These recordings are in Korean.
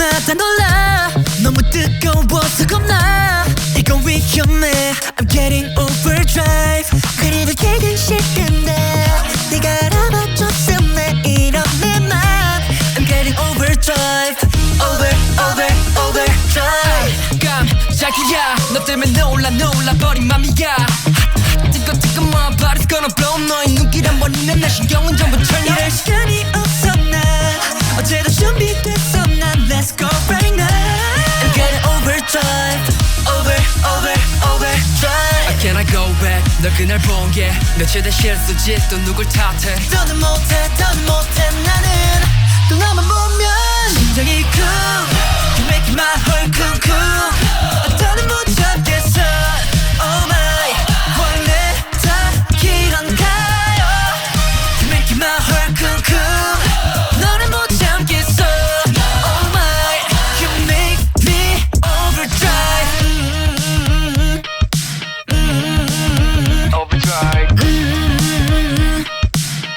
때마다 놀라. 너무 뜨거워서 겁나. 이거 위험해. I'm getting overdrive. 그리고 깨긴 싫은데 네가 알아봐줬으면 이런 내맘. I'm getting overdrive. Over over overdrive. 깜짝이야. 너 때문에 놀라 놀라 버린 맘이야. 뜨거 뜨거 my body's gonna blow. 너의 눈길 한 번이면 내 신경은 전부 turn 시간이 없어 난 어제도 준비됐어 널 그날 본 게 며칠 실수지? 또 누굴 탓해? 더는 못해 더는 못해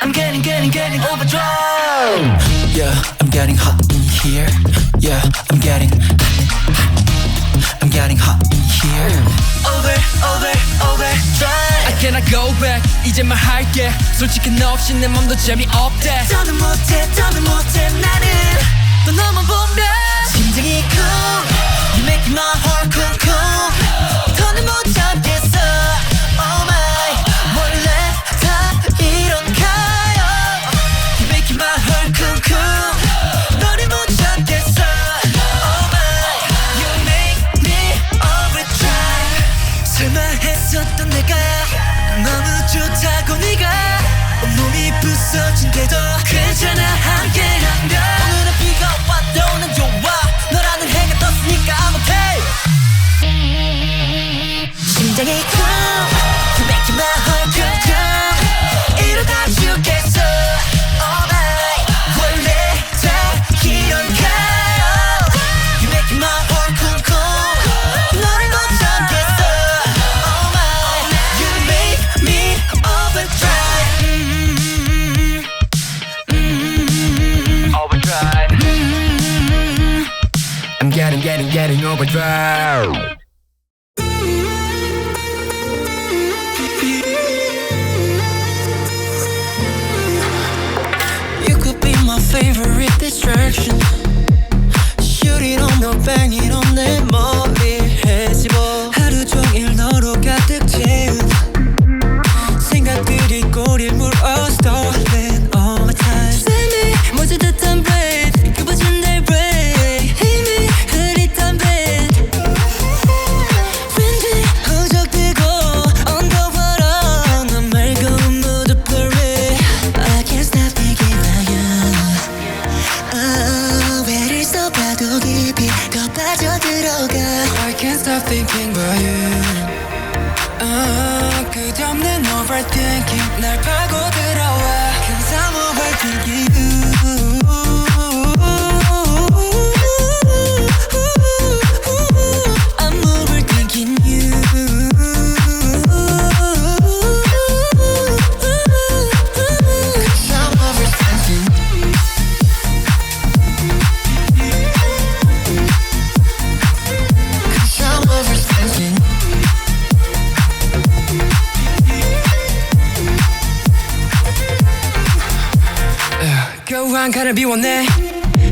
I'm getting, getting, getting overdrive. Yeah, I'm getting hot in here. Yeah, I'm getting I'm getting hot in here. Over, over, overdrive. I cannot go back 이제 말할게 솔직히 너 없이 내 맘도 재미없대 더는 못해, 더는 못해 나는 또 너만 보면 심장이 쿵. You make my heart 쿵쿵. 부서진 getting overdrive You could be my favorite distraction I can't stop thinking about you 어, 끝없는 overthinking 날 파고들어와 Cause I'm overthinking 겨우 한 칸을 비웠네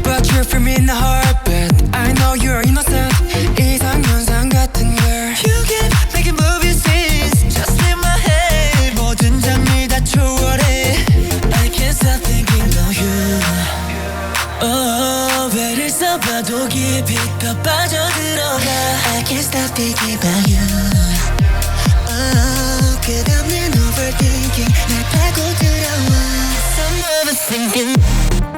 But you're for me in the heartbeat I know you're innocent 이상현상 같은 girl You keep making movie scenes Just in my head 모든 장르 다 초월해 I can't stop thinking about you Oh, 배를 써봐도 깊이 더 빠져들어가 I can't stop thinking about you Oh, 끝없는 overthinking 날 파고들어와 I'm overthinking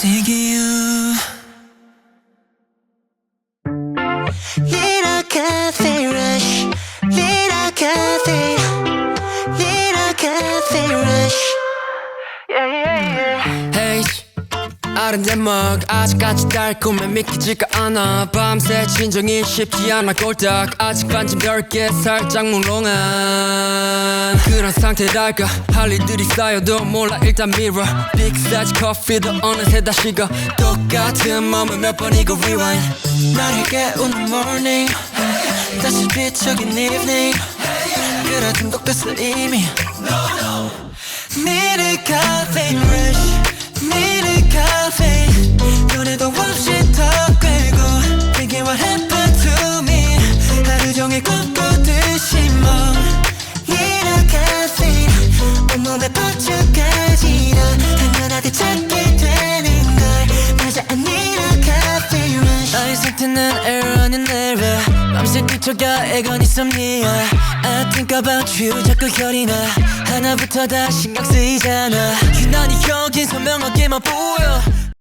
dig you Little cafe rush Little cafe Little cafe rush Yeah yeah yeah Hey 아른 제목 아직까지 달콤해 믿기지가 않아 밤새 진정이 쉽지 않아 꼴딱 아직 반쯤 10개 살짝 몽롱한 그런 상태랄까? 할 일들이 쌓여도 몰라 일단 mirror. 빅 사이즈 커피도 어느새 다 식어 똑같은 맘을 몇 번이고 rewind. 나를 깨우는 morning. 다시 뒤척인 evening. 그래 중독됐어 이미. a caffeine rush a caffeine 연애도 없이 error 아닌 error 밤새 뒤척여 애건 insomnia I think about you. 자꾸 혈이 나. 하나부터 다 신경 쓰이잖아. 유난히 여긴 선명하게만 보여